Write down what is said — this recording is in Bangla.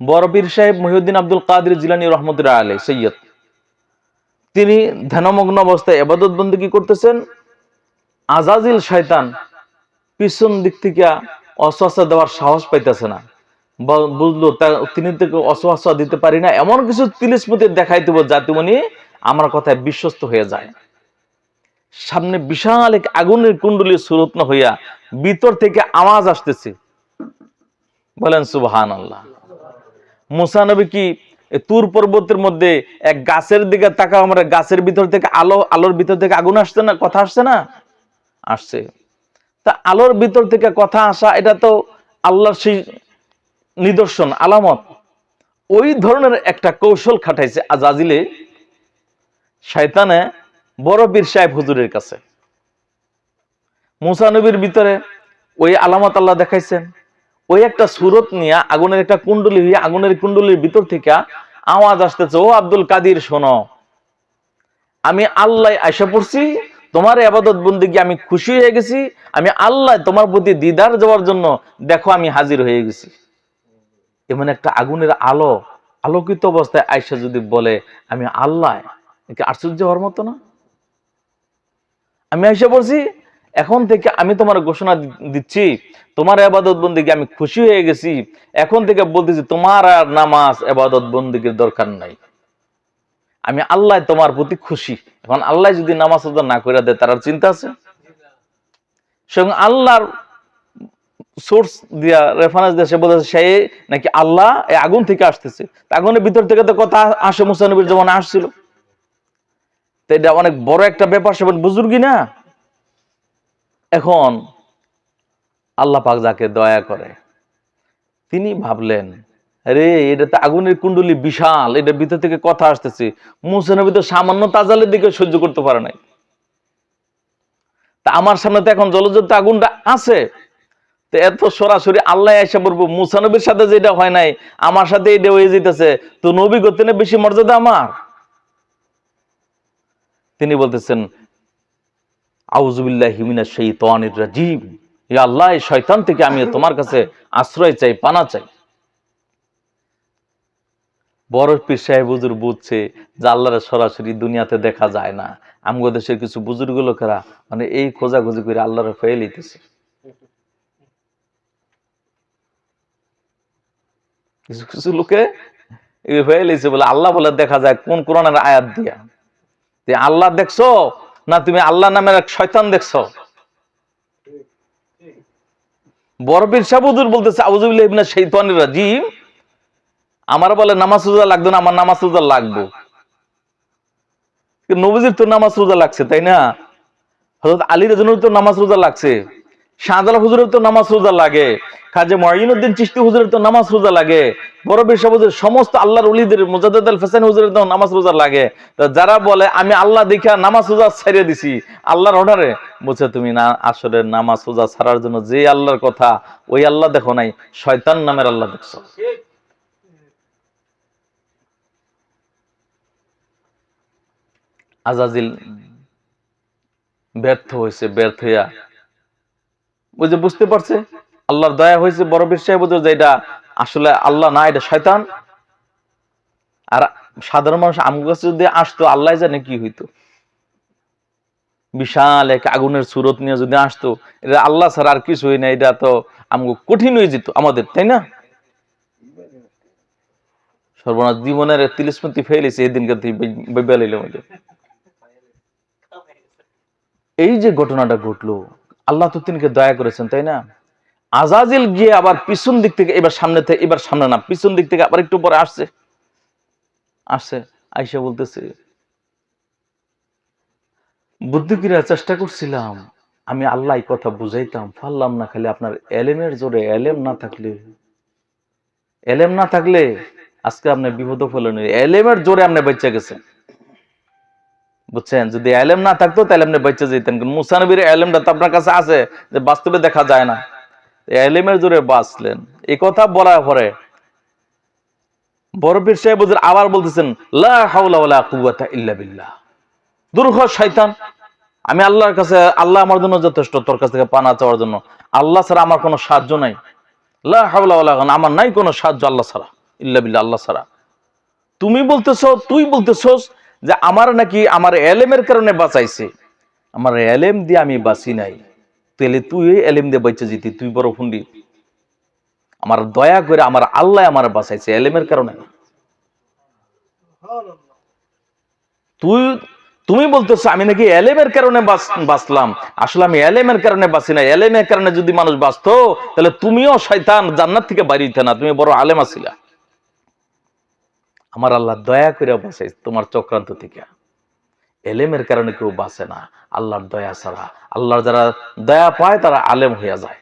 বরপীর সাহেব মহিউদ্দিন আব্দুল কাদের জিলানি রহমতুল্লাহ আলী সৈয়দ। তিনি ধ্যানমগ্ন অবস্থায় এবাদত বন্দী করতেছেন? আজাজিল শয়তান পিছন দিক থেকে অসহসা দেওয়ার সাহস পাইতেছে না। বুঝলো তিনি থেকে অসহসা দিতে পারি না, এমন কিছু তিলিসমতি দেখাই দেবো যাতে উনি আমার কথায় বিশ্বস্ত হয়ে যায়। সামনে বিশাল এক আগুনের কুণ্ডলী সুরত্ন হইয়া ভিতর থেকে আওয়াজ আসতেছে। বলেন সুবহান আল্লাহ মুসা নবী কি তুর পর্বতের মধ্যে এক গাছের দিকে তাকা আমরা গাছের ভিতর থেকে আলো, আলোর ভিতর থেকে আগুন আসছে না? কথা আসছে না? আসছে। তা আলোর ভিতর থেকে কথা আসা, এটা তো আল্লাহর সেই নিদর্শন, আলামত। ওই ধরনের একটা কৌশল খাটাইছে আজাজিলে শয়তানে বড় পীর সাহেব হুজুরের কাছে। মুসানবীর ভিতরে ওই আলামত আল্লাহ দেখাইছেন। ওই একটা সুরত নিয়ে আগুনের একটা কুণ্ডলী হইয়া আগুনের কুণ্ডলীর ভিতর থেকে আওয়াজ আসতেছে, ও আব্দুল কাদির, শোনো। আমি আল্লাহ আশা পড়ছি, তোমার আবাদত বন্দিকে আমি খুশি হয়ে গেছি, আমি আল্লাহ তোমার প্রতি দিদার যাওয়ার জন্য দেখো আমি হাজির হয়ে গেছি। এমন একটা আগুনের আলো, আলোকিত অবস্থায় আয়সা যদি বলে, আমি আল্লাহ আশ্চর্য হওয়ার মতো না? আমি আয়সা বলছি এখন থেকে আমি তোমার ঘোষণা দিচ্ছি তোমার আবাদত বন্দিকে আমি খুশি হয়ে গেছি। এখন থেকে বলতেছি, তোমার আর নামাজ আবাদত বন্দিকের দরকার নাই। আমি আল্লাহ তোমার প্রতি খুশি। এখন আল্লাহ যদি নামাজ রোজা না করে দেয়, তার চিন্তা আছে? সঙ্গে আল্লাহর সোর্স দিয়া রেফারেন্স দিয়ে সে বলেছে সে নাকি আল্লাহ এই আগুন থেকে আসতেছে। আগুনের ভিতর থেকে তো কথা আসে মুসানবীর যেমন আসছিল। তো এটা অনেক বড় একটা ব্যাপার সেবন বুজুর্গি না? এখন আল্লাহ পাক যাকে দয়া করে। তিনি ভাবলেন রে এটা তো আগুনের কুণ্ডলী বিশাল এটার ভিতর থেকে কথা আসতেছে। মুসানবী তো সামান্য তাজালের দিকে সহ্য করতে পারে নাই। তা আমার সামনে তো এখন জলযুক্ত আগুনটা আছে। তো এত সরাসরি আল্লাহ এসে বলব মুসানবীর সাথে যেটা হয় নাই, আমার সাথে এটা হয়ে যেতেছে তো নবী করতে না বেশি মর্যাদা আমার? তিনি বলতেছেন আউজুবিল্লাহ হিমিনা সেই তোয়ানির রাজিম। ইয়া আল্লাহ, এই শয়তান থেকে আমি তোমার কাছে আশ্রয় চাই, পানা চাই। বড় পীর সাহেব হুজুর বুঝছে যে আল্লাহর সরাসরি দুনিয়াতে দেখা যায় না। আমগো দেশের কিছু বুজুর্গ লোকেরা মানে এই খোঁজাখুঁজি করে আল্লাহর ফেয়ে লিতেছে কিছু কিছু লোকে হয়ে লিছে বলে আল্লাহ বলে দেখা যায় কোন কোরআনের আয়াত দিয়া। যে আল্লাহ দেখছ না তুমি আল্লাহ নামের এক শয়তান দেখছ? বরবীর সাবুদুর বলতেছে আউজুবিল্লাহ ইবনে শাইতানির রাজিম। আমার বলে, নামাজ রোজা লাগতো না, আমার নামাজ রোজা লাগবো। নবীজির তো নামাজ রোজা লাগছে, তাই না? হযরত আলী রাজনুর তো নামাজ রোজা লাগছে শাহজালাল হুজুরের তো নামাজ রোজা লাগে, খাজে মঈনুদ্দিন চিশতি হুজুরের তো নামাজ রোজা লাগে, বড় বেশা সমস্ত আল্লাহর ওলিদের, মুজাদ্দিদ আল ফেসানি হুজুরের তো নামাজ রোজা লাগে। যারা বলে, আমি আল্লাহ দেখা নামাজ রোজা ছেড়ে দিছি, আল্লাহর অর্ডারে বলছে, তুমি না আসলে নামাজ, রোজা ছাড়ার জন্য যে আল্লাহর কথা, ওই আল্লাহ দেখো নাই, শয়তান নামের আল্লাহ দেখছ। আজাজিল ব্যর্থ হয়েছে, ব্যর্থ হইয়া। ওই যে বুঝতে পারছে, আল্লাহর দয়া হয়েছে, বড় বিশ্বাস বুঝে যে এটা আসলে আল্লাহ না, এটা শয়তান। আর সাধারণ মানুষ কাছে যদি আসতো, আল্লাহ জানে কি হইতো। বিশাল এক আগুনের সুরত নিয়ে যদি আসতো, এটা আল্লাহ ছাড়া আর কিছু হয় না, এটা তো আমগো কঠিন হয়ে যেত আমাদের, তাই না? সর্বনাশ জীবনের তিলিসমতি ফেলেছে এই দিনকে এই যে ঘটনাটা ঘটলো, আল্লাহ তো তিনকে দয়া করেছেন, তাই না? আজাজিল গিয়ে আবার পিছন দিক থেকে, এবার সামনে থেকে, এবার সামনে না, পিছন দিক থেকে আবার একটু পরে আসছে। আসছে, আইসা বলতেছে বুদ্ধি কিরা চেষ্টা করছিলাম। আমি আল্লাহ কথা বুঝাইতাম। পারলাম না খালি আপনার এলেমের জোরে, এলেম না থাকলে। এলেম না থাকলে আজকে আপনি বিপদ ফেলেন। এলেমের জোরে আপনি বেঁচে গেছেন। বুঝছেন? যদি এলেম না থাকতো তাহলে আপনি বেঁচে যেতেন কিন্তু মুসানবীর এলেমটা তো আপনার কাছে আছে, যে বাস্তবে দেখা যায় না। এলেমের জোরে বাঁচলেন। এই কথা বলার পরে বরফির সাহেব আবার বলতেছেন, লা হাওলা ইল্লা বিল্লাহ। দুর্ঘ শয়তান। আমি আল্লাহর কাছে, আল্লাহ আমার জন্য যথেষ্ট, তোর কাছ থেকে পানা চাওয়ার জন্য। আল্লাহ ছাড়া আমার কোনো সাহায্য নাই। আমার নাই কোনো সাহায্য আল্লাহ ছাড়া, ইল্লা বিল্লাহ, আল্লাহ ছাড়া। তুমি বলতেছো, তুই বলতেছস যে আমার নাকি আমার এলেমের কারণে বাঁচাইছে। আমার এলেম দিয়ে আমি বাঁচি নাই। তাহলে তুই এলেম দিয়ে বাঁচে যেতি তুই বড় ফুন্ডি। আমার দয়া করে আমার আল্লাহ আমার বাঁচাইছে এলেমের কারণে তুই তুমি বলতেছো, আমি নাকি এলেমের কারণে বাঁচ- বাঁচলাম। আসলে আমি এলেমের কারণে বাঁচি না এলেমের কারণে যদি মানুষ বাঁচতো, তাহলে তুমিও শয়তান জান্নাত থেকে বাড়ি হইতে না, তুমি বড় আলেম আছিলা। আমার আল্লাহ দয়া করে বাঁচাই তোমার চক্রান্ত থেকে। এলেমের কারণে কেউ বাঁচে না, আল্লাহর দয়া ছাড়া। আল্লাহর যারা দয়া পায়, তারা আলেম হইয়া যায়।